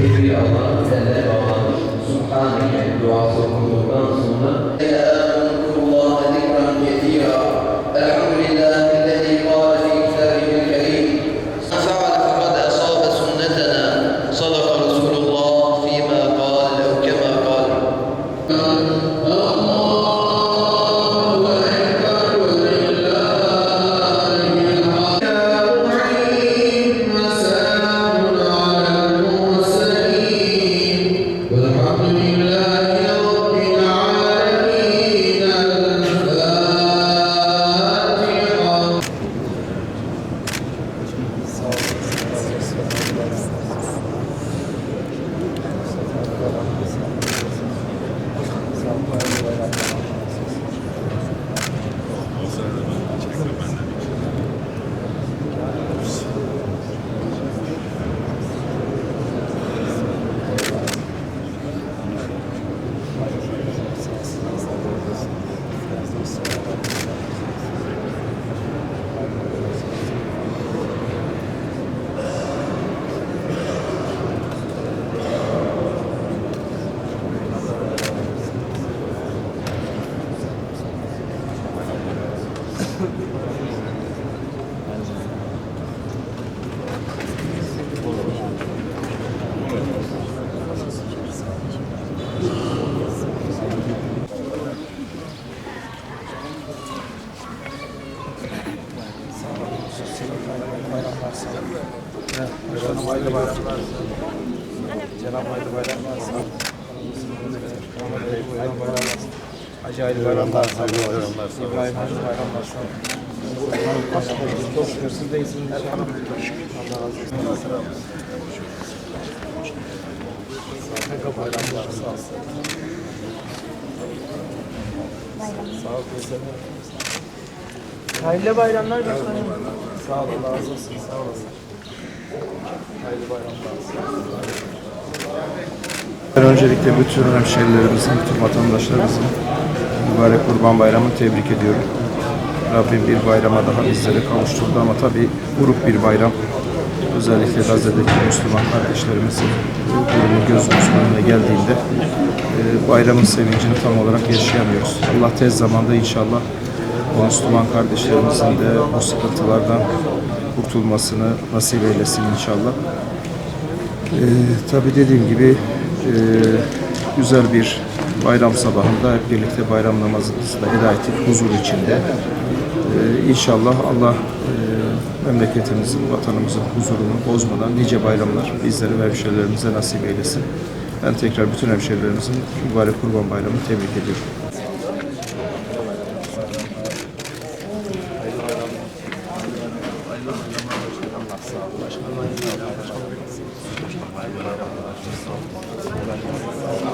tekbir Allah eller bağlanır. Subhaneke duası okuduktan sonra Allah zikran kethira Elhamdülillahi الذي قال في كتابه الكريم فعل فقد أصاب سنتنا صدق رسول الله فيما قال أو كما قال Cenab-ı hayırlı bayramlar. Bayramlar. Hayırlı bayramlar. Hacı hayırlı bayramlar. Hayırlı bayramlar. İbrahim hayırlı bayramlar. Çok şükür siz de iyisiniz. Allah razı olsun. Hayırlı bayramlar. Sağ olsun. Sağ olun. Hayırlı bayramlar başkanım. Sağ olun. Allah razı olsun. Sağ olasın. Hayırlı bayramlar. Öncelikle bütün hemşehrilerimizin, bütün vatandaşlarımızın mübarek Kurban Bayramı'nı tebrik ediyorum. Rabbim bir bayrama daha bizleri kavuşturdu ama tabii grup bir bayram. Özellikle Gazze'deki Müslüman kardeşlerimizin durumu gözümüzün önüne geldiğinde e, bayramın sevincini tam olarak yaşayamıyoruz. Allah tez zamanda inşallah o Müslüman kardeşlerimizin de bu sıkıntılardan kurtulmasını nasip eylesin inşallah. Ee, tabii dediğim gibi e, güzel bir bayram sabahında hep birlikte bayram namazımızı da eda ettik huzur içinde. Ee, inşallah Allah e, memleketimizin, vatanımızın huzurunu bozmadan nice bayramlar bizlere ve hemşehrilerimize nasip eylesin. Ben tekrar bütün hemşehrilerimizin mübarek kurban bayramını tebrik ediyorum.